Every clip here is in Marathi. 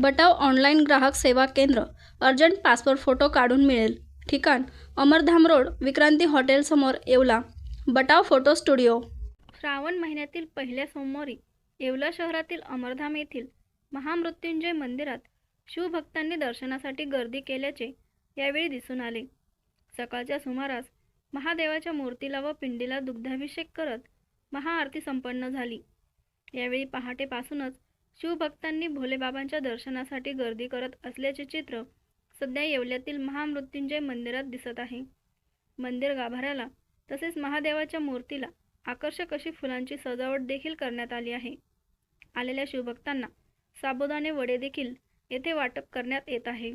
बटाव ऑनलाईन ग्राहक सेवा केंद्र अर्जंट पासपोर्ट फोटो काढून मिळेल. ठिकाण अमरधाम रोड विक्रांती हॉटेलसमोर Yeola. Batav photo studio. Shravan महिन्यातील पहिल्या सोमवारी येवला शहरातील अमरधाम येथील महामृत्युंजय मंदिरात शिवभक्तांनी दर्शनासाठी गर्दी केल्याचे यावेळी दिसून आले. सकाळच्या सुमारास महादेवाच्या मूर्तीला व पिंडीला दुग्धाभिषेक करत महाआरती संपन्न झाली. यावेळी पहाटेपासूनच शिवभक्तांनी भोलेबाबांच्या दर्शनासाठी गर्दी करत असल्याचे चित्र सध्या येवल्यातील महामृत्युंजय मंदिरात दिसत आहे. मंदिर गाभाऱ्याला तसेच महादेवाच्या मूर्तीला आकर्षक अशी फुलांची सजावट देखील करण्यात आली आहे. आलेल्या शिवभक्तांना साबुदाणे वडे देखील येथे वाटप करण्यात येत आहे.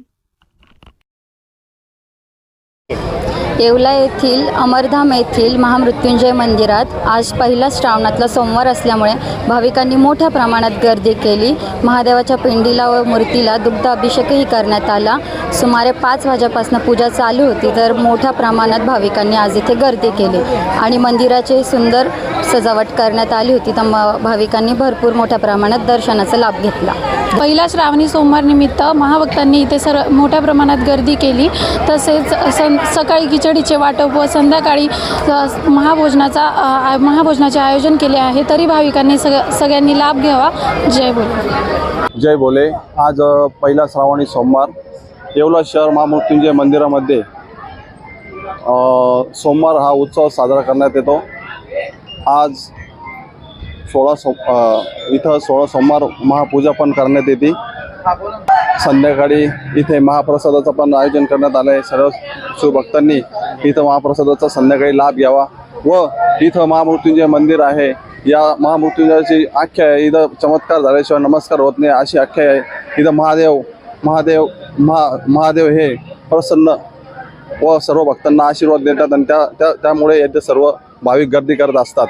येवला येथील अमरधाम येथील महामृत्युंजय मंदिरात आज पहिला श्रावणातला सोमवार असल्यामुळे भाविकांनी मोठ्या प्रमाणात गर्दी केली. महादेवाच्या पिंडीला व मूर्तीला दुग्ध अभिषेकही करण्यात आला. सुमारे पाच वाजेपासून पूजा चालू होती तर मोठ्या प्रमाणात भाविकांनी आज इथे गर्दी केली आणि मंदिराचे सुंदर सजावट करण्यात आली होती. तर म भाविकांनी भरपूर मोठ्या प्रमाणात दर्शनाचा लाभ घेतला. पहिला श्रावणी सोमवार निमित्त महाभक्तांनी इथे सर मोठ्या प्रमाणात गर्दी केली. तसेच सं सकाळी खिचडीचे वाटप व संध्याकाळी महाभोजनाचा महाभोजनाचे आयोजन केले आहे. तरी भाविकांनी सग सगळ्यांनी लाभ घ्यावा. जय बोले. जय बोले. आज पहिला श्रावणी सोमवार. येवला शहर महामृत्युंजय मंदिरामध्ये सोमवार हा उत्सव साजरा करण्यात येतो. आज सोळा सो इथं सोळा सोमवार महापूजा पण करण्यात येते. संध्याकाळी इथे महाप्रसादाचं पण आयोजन करण्यात आलं आहे सर्व शिवभक्तांनी इथं महाप्रसादाचा संध्याकाळी लाभ घ्यावा व इथं महामृत्युंजय मंदिर आहे. या महामृत्युंजयाची आख्या आहे. इथं चमत्कार झाल्याशिवाय नमस्कार होत नाही अशी आख्या आहे. इथं महादेव महादेव महा महादेव हे प्रसन्न व सर्व भक्तांना आशीर्वाद देतात आणि त्या त्या त्यामुळे येथे सर्व भाविक गर्दी करत असतात.